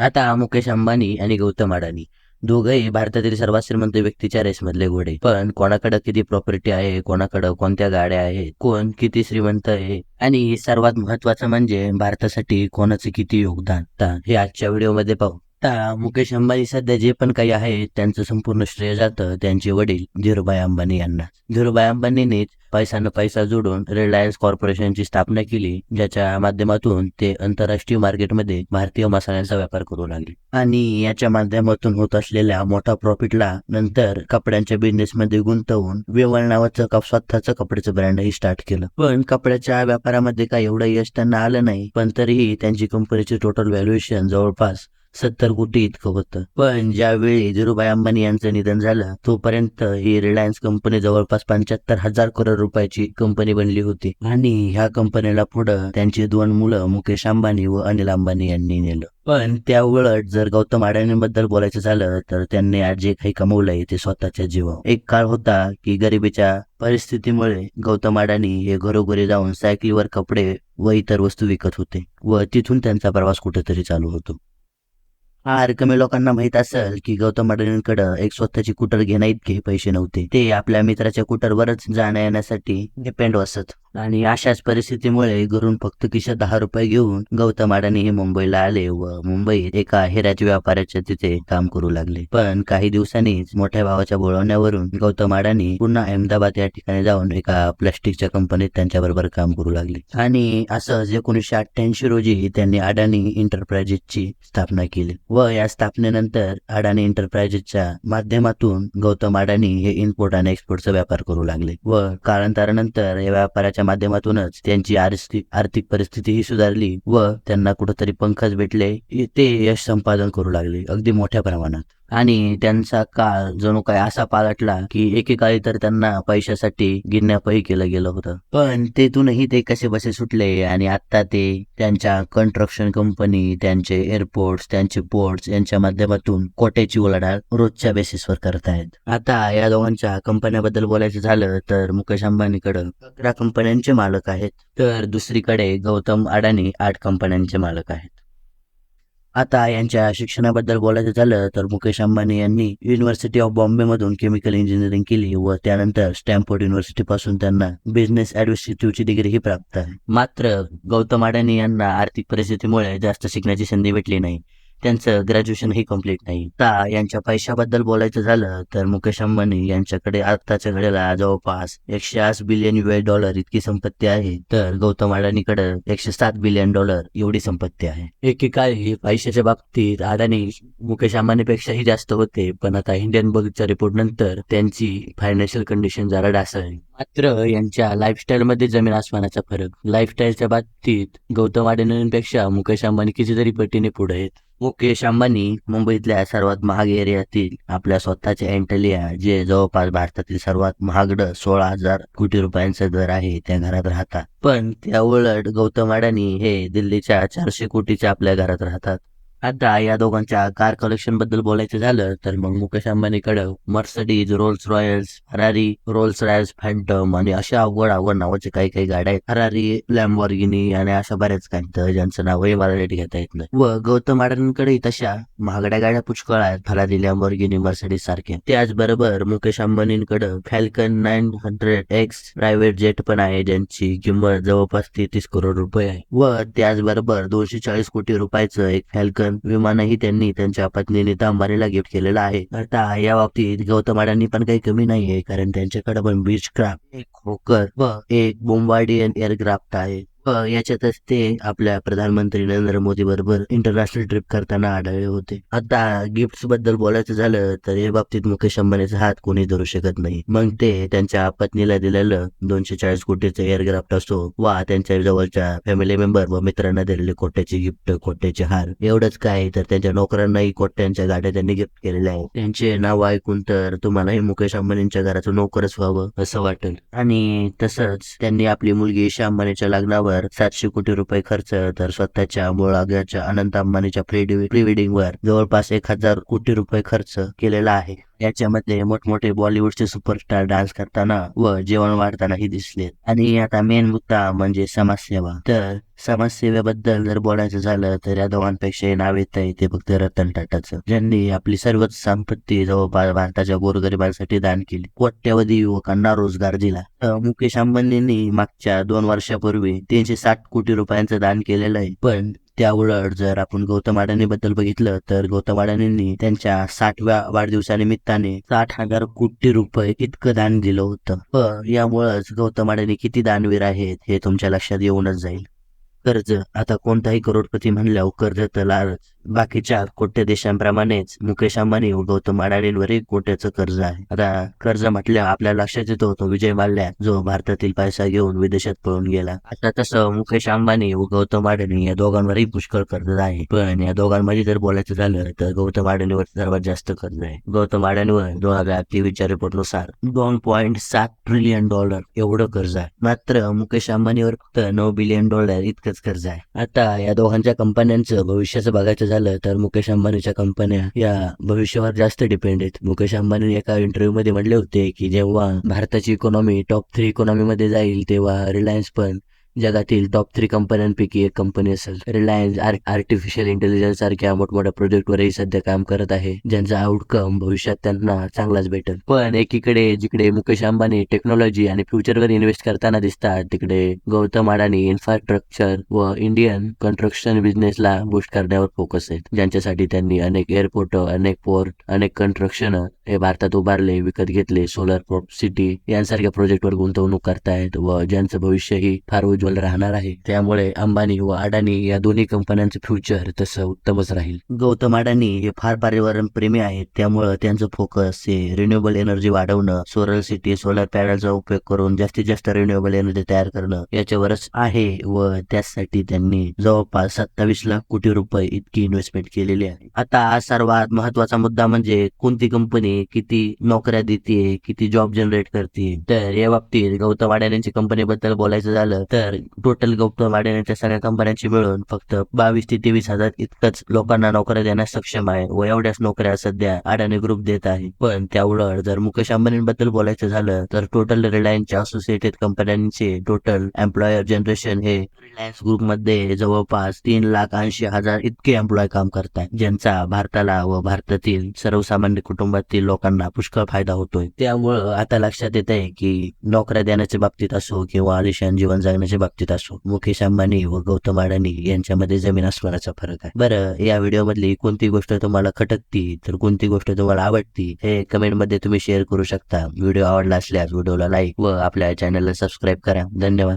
आता मुकेश अंबानी आणि गौतम अडाणी दोघंही भारतातील सर्वात श्रीमंत व्यक्तीच्या रेसमधले घोडे. पण कोणाकडे किती प्रॉपर्टी आहे कोणाकडे कोणत्या गाड्या आहेत कोण किती श्रीमंत आहे आणि सर्वात महत्वाचं म्हणजे भारतासाठी कोणाचं किती योगदान? हे आजच्या व्हिडिओमध्ये पाहू. आता मुकेश अंबानी सध्या जे पण काही आहे त्यांचं संपूर्ण श्रेय जातं त्यांचे वडील धीरूभाई अंबानी यांना. धीरूभाई अंबानीनेच पैसा न पैसा जोडून रिलायन्स कॉर्पोरेशनची स्थापना केली ज्याच्या माध्यमातून ते आंतरराष्ट्रीय मार्केटमध्ये भारतीय मसाल्यांचा व्यापार करू लागले. आणि याच्या माध्यमातून होत असलेल्या मोठ्या प्रॉफिटला नंतर कपड्यांच्या बिझनेस मध्ये गुंतवून वेवळ नावाचं स्वतःचं कपड्याचं ब्रँडही स्टार्ट केलं. पण कपड्याच्या व्यापारामध्ये काय एवढं यश त्यांना आलं नाही पण तरीही त्यांची कंपनीची टोटल व्हॅल्युएशन जवळपास सत्तर कोटी इतकं होतं. पण ज्यावेळी धीरूभाई अंबानी यांचं निधन झालं तोपर्यंत ही रिलायन्स कंपनी जवळपास पंच्याहत्तर हजार करोड रुपयाची कंपनी बनली होती. आणि ह्या कंपनीला पुढं त्यांची दोन मुलं मुकेश अंबानी व अनिल अंबानी यांनी नेलं. पण त्या उलट जर गौतम अडाणींबद्दल बोलायचं झालं तर त्यांनी आज जे काही कमवलंय ते स्वतःच्या जीवा एक काळ होता की गरिबीच्या परिस्थितीमुळे गौतम अडाणी हे घरोघरी जाऊन सायकलीवर कपडे व इतर वस्तू विकत होते व तिथून त्यांचा प्रवास कुठेतरी चालू होतो. फार कमी लोकांना माहीत असेल की गौतम अडाणींकडे एक स्वतःची कुटर घेण्या इतके पैसे नव्हते. ते आपल्या मित्राच्या कुटरवरच जाण्या येण्यासाठी डिपेंड असत. आणि अशाच परिस्थितीमुळे घरून फक्त किशा दहा रुपये घेऊन गौतम अडाणी हे मुंबईला आले व मुंबईत एका हिराच्या व्यापाऱ्याच्या तिथे काम करू लागले. पण काही दिवसांनीच मोठ्या भावाच्या बोलवण्यावरून गौतम अडाणी पुन्हा अहमदाबाद या ठिकाणी जाऊन एका प्लास्टिकच्या कंपनीत त्यांच्याबरोबर काम करू लागले. आणि असंच एकोणीसशे अठ्ठ्याऐंशी रोजी त्यांनी अडाणी इंटरप्राइजेसची स्थापना केली व या स्थापनेनंतर अडाणी इंटरप्राइजेसच्या माध्यमातून गौतम अडाणी हे इम्पोर्ट आणि एक्सपोर्टचा व्यापार करू लागले व कालांतरानंतर या व्यापाराच्या माध्यमातूनच त्यांची आर्थिक परिस्थितीही सुधारली व त्यांना कुठंतरी पंखच भेटले ते यश संपादन करू लागले अगदी मोठ्या प्रमाणात. आणि त्यांचा काळ जणू काय असा पालटला की एकेकाळी तर त्यांना पैशासाठी गिरण्यापही केलं गेलं होतं. पण तेथूनही ते कसे बसे सुटले आणि आता ते त्यांच्या कन्स्ट्रक्शन कंपनी त्यांचे एअरपोर्ट्स त्यांचे पोर्ट्स यांच्या माध्यमातून कोट्याची उलाढाल रोजच्या बेसिसवर करतायत आता या दोघांच्या कंपन्याबद्दल बोलायचं झालं तर मुकेश अंबानीकडे अकरा कंपन्यांचे मालक आहेत तर दुसरीकडे गौतम अडाणी आठ कंपन्यांचे मालक आहेत. आता यांच्या शिक्षणाबद्दल बोलायचं झालं तर मुकेश अंबानी यांनी युनिव्हर्सिटी ऑफ बॉम्बे मधून केमिकल इंजिनिअरिंग केली व त्यानंतर स्टॅम्फोर्ड युनिव्हर्सिटी पासून त्यांना बिझनेस ऍडमिनिस्ट्रेटिव्हची डिग्रीही प्राप्त आहे मात्र गौतम अडाणी यांना आर्थिक परिस्थितीमुळे जास्त शिकण्याची संधी भेटली नाही. त्यांचं ग्रॅज्युएशन ही कंप्लीट नाही. आता यांच्या पैशाबद्दल बोलायचं झालं तर मुकेश अंबानी यांच्याकडे आताच्या घड्याला जवळपास एकशे आठ बिलियन युएस डॉलर इतकी संपत्ती आहे तर गौतम अडाणीकडे एकशे सात बिलियन डॉलर एवढी संपत्ती आहे. एकेकाळी पैशाच्या बाबतीत अडाणी मुकेश अंबानीपेक्षाही जास्त होते पण आता इंडियन बगच्या रिपोर्ट नंतर त्यांची फायनान्शियल कंडिशन जरा डासळली मात्र यांच्या लाईफस्टाईल मध्ये जमीन आसमानाचा फरक. लाईफस्टाईलच्या बाबतीत गौतम अडाणींपेक्षा मुकेश अंबानी कितीतरी पटीने पुढे आहेत. मुकेश अंबानी मुंबईतल्या सर्वात महाग एरियातील आपल्या स्वतःच्या एंटलिया जे जवळपास भारतातील सर्वात महागड सोळा हजार कोटी रुपयांचं घर आहे त्या घरात राहतात. पण त्या उलट गौतम अडाणी हे दिल्लीच्या चारशे कोटीच्या आपल्या घरात राहतात. आता या दोघांच्या कार कलेक्शनबद्दल बोलायचं झालं तर मग Mukesh अंबानीकडे Mercedes Rolls Royce Ferrari Rolls Royce Phantom आणि अशा अवघड अवघड नावाचे काही काही गाड्या आहेत. फरारी लॅम्बॉर्गिनी आणि अशा बऱ्याच काही ज्यांचं नावही मला रेट घेता येत नाही. व गौतम अडाणीकडे तशा महागड्या गाड्या पुष्कळ आहेत. फरारी लॅम्बॉर्गिनी मर्सडीज सारख्या. त्याचबरोबर Mukesh अंबानींकडे Falcon nine hundred X private jet पण आहे ज्यांची किंमत जवळपास तेहतीस करोड रुपये आहे. व त्याचबरोबर दोनशे चाळीस कोटी रुपयाचं एक फॅल्कन विमानही त्यांनी त्यांच्या पत्नी नीता अंबानीला गिफ्ट केलेलं आहे. आता या बाबतीत गौतम अडाणी पण काही कमी नाहीये कारण त्यांच्याकडे पण बीच क्राफ्ट एक खोकर व एक बोंबार्डियन एअरक्राफ्ट आहे. याच्यातच ते आपल्या प्रधानमंत्री नरेंद्र मोदी बरोबर इंटरनॅशनल ट्रिप करताना आढळले होते. आता गिफ्टबद्दल बोलायचं झालं तर या बाबतीत मुकेश अंबानीचा हात कोणी धरू शकत नाही. मग ते त्यांच्या पत्नीला दिलेलं दोनशे चाळीस कोटीचं एअरक्राफ्ट असो वा त्यांच्या जवळच्या फॅमिली मेंबर व मित्रांना दिलेले कोट्याचे गिफ्ट कोट्याचे हार एवढंच काय तर त्यांच्या नोकरांनाही कोट्यांच्या गाड्या त्यांनी गिफ्ट केलेल्या आहेत. त्यांचे नाव ऐकून तर तुम्हालाही मुकेश अंबानींच्या घराचं नोकरच व्हावं असं वाटेल. आणि तसंच त्यांनी आपली मुलगी ईशा अंबानीच्या लग्नावर सातशे कोटी रुपये खर्च तर स्वतःच्या मुळाग्याच्या अनंत अंबानीच्या प्री वेडिंग वर जवळपास एक हजार कोटी रुपये खर्च केलेला आहे. याच्यामध्ये मोठमोठे बॉलिवूडचे सुपरस्टार डान्स करताना व जेवण वाढतानाही दिसले. आणि आता मेन मुद्दा म्हणजे समाजसेवा. तर समाजसेवेबद्दल जर बोलायचं झालं तर या दोघांपेक्षा नाव येत आहे ते फक्त रतन टाटाचं. ज्यांनी आपली सर्वच संपत्ती जवळपास भारताच्या गोरगरिबांसाठी दान केली. कोट्यवधी युवकांना रोजगार दिला. तर मुकेश अंबानींनी मागच्या दोन वर्षापूर्वी तीनशे साठ कोटी रुपयांचं दान केलेलं आहे. पण त्या उलट जर आपण गौतम अडाणी बद्दल बघितलं तर गौतम अडाणींनी त्यांच्या साठव्या वाढदिवसानिमित्ताने साठ हजार कोटी रुपये इतकं दान दिलं होतं. पण यामुळेच गौतम अडाणी किती दानवीर आहेत हे तुमच्या लक्षात येऊनच जाईल. कर्ज. आता कोणताही करोडपती म्हणल्यावर कर्ज तर बाकीच्या कोट्या देशांप्रमाणेच मुकेश अंबानी व गौतम अडाणींवरही कोट्याचं कर्ज आहे. आता कर्ज म्हटल्यावर आपल्या लक्षात येतो तो विजय माल्या जो भारतातील पैसा घेऊन विदेशात पळून गेला. आता तसं मुकेश अंबानी व गौतम अडाणी या दोघांवरही पुष्कळ कर्ज आहे. पण या दोघांमध्ये जर बोलायचं झालं तर गौतम अडाणीवर सर्वात जास्त कर्ज आहे. गौतम अडाणीवर दोन हजार तेवीसच्या रिपोर्टनुसार दोन पॉईंट सात ट्रिलियन डॉलर एवढं कर्ज आहे. मात्र मुकेश अंबानीवर फक्त नऊ बिलियन डॉलर इतकं एकच कर्ज आहे. आता या दोघांच्या कंपन्यांचं भविष्याचं बघायचं झालं तर मुकेश अंबानीच्या कंपन्या या भविष्यावर जास्त डिपेंड आहेत. मुकेश अंबानी एका इंटरव्ह्यू मध्ये म्हणले होते की जेव्हा भारताची इकॉनॉमी टॉप थ्री इकॉनॉमी मध्ये जाईल तेव्हा रिलायन्स पण जगातील टॉप थ्री कंपन्यांपैकी एक कंपनी असेल. रिलायन्स आर्टिफिशियल इंटेलिजन्स सारख्या मोठमोठ्या प्रोजेक्टवरही सध्या काम करत आहे. ज्यांचा आउटकम भविष्यात त्यांना चांगलाच भेटेल. पण एकीकडे जिकडे मुकेश अंबानी टेक्नॉलॉजी आणि फ्युचरवर इन्व्हेस्ट करताना दिसतात तिकडे गौतम अडाणी इन्फ्रास्ट्रक्चर व इंडियन कन्स्ट्रक्शन बिझनेसला बूस्ट करण्यावर फोकस आहेत. ज्यांच्यासाठी त्यांनी अनेक एअरपोर्ट अनेक पोर्ट अनेक कन्स्ट्रक्शन हे भारतात उभारले विकत घेतले सोलर सिटी यांसारख्या प्रोजेक्टवर गुंतवणूक करतायत व ज्यांचं भविष्यही फार उज्ज्वल राहणार आहे. त्यामुळे अंबानी व अडाणी या दोन्ही कंपन्यांचं फ्युचर तसं उत्तमच राहील. गौतम अडाणी हे फार पर्यावरण प्रेमी आहेत. त्यामुळे त्यांचं फोकस हे रिन्युएबल एनर्जी वाढवणं सोलर सिटी सोलर पॅनलचा उपयोग करून जास्तीत जास्त रिन्युएबल एनर्जी तयार करणं याच्यावरच आहे व त्यासाठी त्यांनी जवळपास सत्तावीस लाख कोटी रुपये इतकी इन्व्हेस्टमेंट केलेली आहे. आता सर्वात महत्त्वाचा मुद्दा म्हणजे कोणती कंपनी किती नोकऱ्या देते किती जॉब जनरेट करते तर या बाबतीत गौतम अडाण्यांची कंपनीबद्दल बोलायचं झालं तर टोटल गौतम अडाण्यांच्या सगळ्या कंपन्यांची मिळून फक्त बावीस ते तेवीस हजार इतकंच लोकांना नोकऱ्या देण्यास सक्षम आहे व एवढ्याच नोकऱ्या सध्या अडाणी ग्रुप देत आहे. पण त्या उलट जर मुकेश अंबानींबद्दल बोलायचं झालं तर टोटल रिलायन्सच्या असोसिएटेड कंपन्यांचे टोटल एम्प्लॉयर जनरेशन हे रिलायन्स ग्रुपमध्ये जवळपास तीन लाख ऐंशी हजार इतके एम्प्लॉय काम करतात ज्यांचा भारताला व भारतातील सर्वसामान्य कुटुंबातील लोकांना पुष्कळ फायदा होतोय. त्यामुळं आता लक्षात येत आहे की नोकऱ्या देण्याच्या बाबतीत असो किंवा आलिशान जीवन जगण्याच्या बाबतीत असो मुकेश अंबानी व गौतम अडाणी यांच्यामध्ये जमीन आसमानाचा फरक आहे. बरं या व्हिडिओ मधली कोणती गोष्ट तुम्हाला खटकती? तर कोणती गोष्ट तुम्हाला आवडती? हे कमेंटमध्ये तुम्ही शेअर करू शकता. व्हिडिओ आवडला असल्यास व्हिडिओला लाईक व आपल्या चॅनलला सबस्क्राईब करा. धन्यवाद.